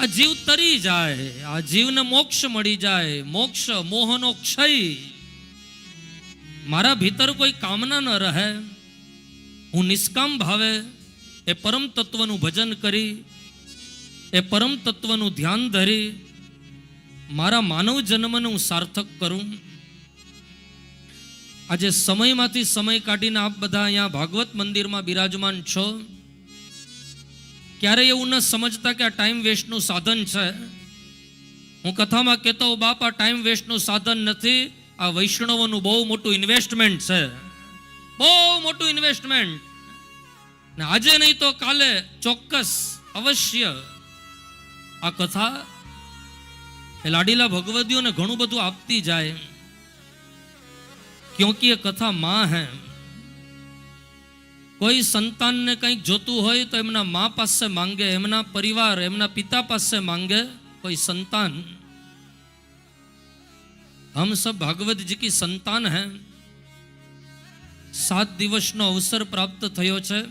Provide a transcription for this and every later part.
આ જીવ તરી જાય, આ જીવને મોક્ષ મળી જાય, મોક્ષ, મોહનો ક્ષય. મારા ભીતર કોઈ કામના ન રહે. હું નિષ્કામ ભાવે એ પરમ તત્વનું ભજન કરી, એ પરમ તત્વનું ધ્યાન ધરી, મારા માનવ જન્મને હું સાર્થક કરું. આજે સમયમાંથી સમય કાઢીને આપ બધા અહીંયા ભાગવત મંદિરમાં બિરાજમાન છો. ક્યારે એવું ન સમજતા કે આ ટાઈમ વેસ્ટનું સાધન છે? હું કથામાં કહેતો હોઉં, બાપ, આ ટાઈમ વેસ્ટનું સાધન નથી, આ વૈષ્ણવોનું બહુ મોટું ઇન્વેસ્ટમેન્ટ છે. બહુ મોટું ઇન્વેસ્ટમેન્ટ ને આજે નહીં તો કાલે ચોક્કસ અવશ્ય આ કથા એ લાડીલા ભગવદીઓને ઘણું બધું આપતી જાય. ક્યોંકि એ કથા માં હે. કોઈ સંતાનને કંઈક જોતું હોય તો એમના મા પાસે માંગે, એમના પરિવાર, એમના પિતા પાસે માંગે, કોઈ સંતાન. હમ સબ ભાગવત કી સંતાન હે. સાત દિવસનો અવસર પ્રાપ્ત થયો છે.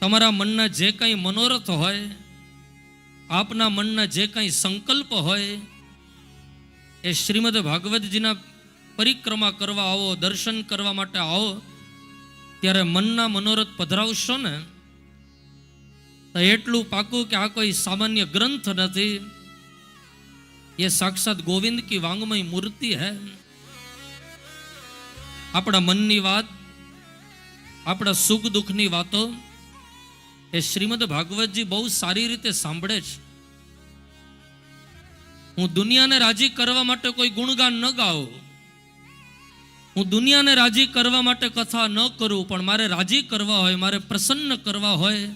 તમારા મનના જે કંઈ મનોરથ હોય, આપના મનના જે કંઈ સંકલ્પ હોય, એ શ્રીમદ ભાગવતજીના પરિક્રમા કરવા આવો, દર્શન કરવા માટે આવો. ત્યારે મનના મનોરથ પધરાવશો ને, તો એટલું પાકું કે આ કોઈ સામાન્ય ગ્રંથ નથી. એ સાક્ષાત ગોવિંદ કી વાંગમય મૂર્તિ હે. આપણા મનની વાત, આપણા સુખ દુઃખની વાતો, એ શ્રીમદ ભાગવતજી બહુ સારી રીતે સાંભળે છે. હું દુનિયાને રાજી કરવા માટે કોઈ ગુણગાન ન ગાઉં. હું દુનિયાને રાજી કરવા માટે કથા ન કરું, પણ મારે રાજી કરવા હોય, મારે પ્રસન્ન કરવા હોય,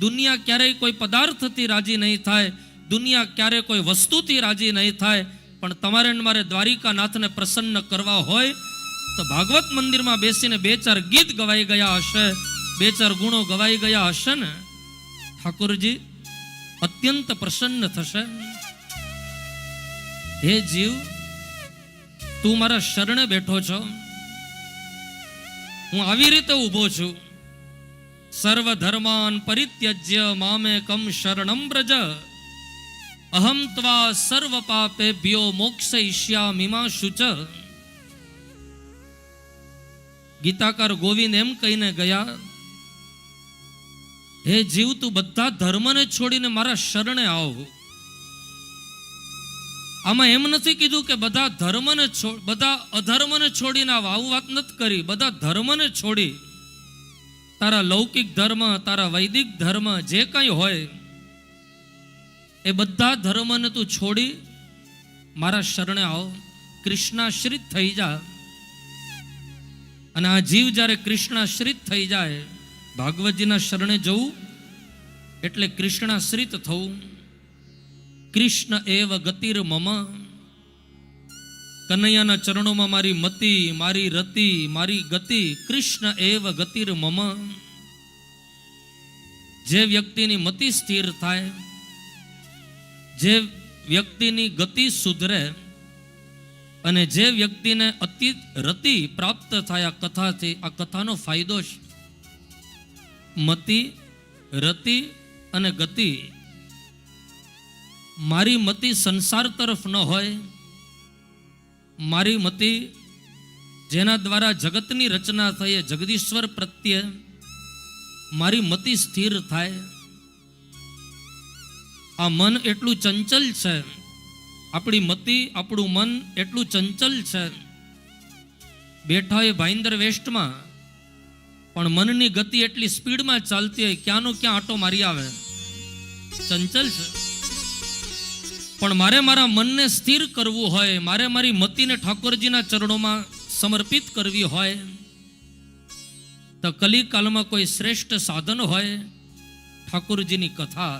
દુનિયા ક્યારેય કોઈ પદાર્થથી રાજી નહીં થાય, દુનિયા ક્યારેય કોઈ વસ્તુથી રાજી નહીં થાય, પણ તમારે મારે દ્વારિકાનાથને પ્રસન્ન કરવા હોય, તો ભાગવત મંદિરમાં બેસીને બે ચાર ગીત ગવાઈ ગયા હશે, બે ચાર ગુણો ગવાઈ ગયા હશે ને? ઠાકોરજી, અત્યંત પ્રસન્ન થશે. હે જીવ તું મારા શરણે બેઠો છો. હું આવી રીતે ઊભો છું. સર્વ ધર્માન પરિત્યજ્ય મામે કમ શરણમ બ્રજ અહમ ત્વા સર્વ પાપેભ્યો મોક્ષયિષ્યામિમા શુચ ગીતાકાર ગોવિંદ એમ કહીને ગયા, હે જીવ, તું બધા ધર્મને છોડીને મારા શરણે આવ. આમાં એમ નથી કીધું કે બધા ધર્મને છોડ, બધા અધર્મને છોડીને આવ આવું વાત નથી કરી. બધા ધર્મને છોડી. તારા લૌકિક ધર્મ, તારા વૈદિક ધર્મ જે કંઈ હોય, એ બધા ધર્મને તું છોડી, મારા શરણે આવ. કૃષ્ણાશ્રિત થઈ જા. અને આ જીવ જ્યારે કૃષ્ણાશ્રિત થઈ જાય, ભાગવતજીના શરણે જવું, એટલે કૃષ્ણાશ્રિત થવું. કૃષ્ણ એવ ગતિર મમ. કનૈયાના ચરણોમાં મારી મતિ, મારી રતિ, મારી ગતિ, કૃષ્ણ એવ ગતિર મમ. જે વ્યક્તિની મતિ સ્થિર થાય, જે વ્યક્તિની ગતિ સુધરે, અને જે વ્યક્તિને અતિ રતિ પ્રાપ્ત થાય આ કથાથી, આ કથાનો ફાયદો છે. મતિ, રતિ અને ગતિ મારી મતિ સંસાર તરફ ન હોય, મારી મતિ જેના દ્વારા જગતની રચના થઈ, જગદીશ્વર પ્રત્યે મારી મતિ સ્થિર થાય. આ મન એટલું ચંચલ છે, આપણી મતિ, આપણું મન એટલું ચંચલ છે. બેઠા એ ભાઈન્દર વેસ્ટમાં પણ મનની ગતિ એટલી સ્પીડમાં ચાલતી હોય, ક્યાંનો ક્યાં આટો મારી આવે. ચંચલ છે. પણ મારે મારા મનને સ્થિર કરવું હોય, મારે મારી મતિને ઠાકોરજીના ચરણોમાં સમર્પિત કરવી હોય, તો કલિકાલમાં કોઈ શ્રેષ્ઠ સાધન હોય ઠાકોરજીની કથા.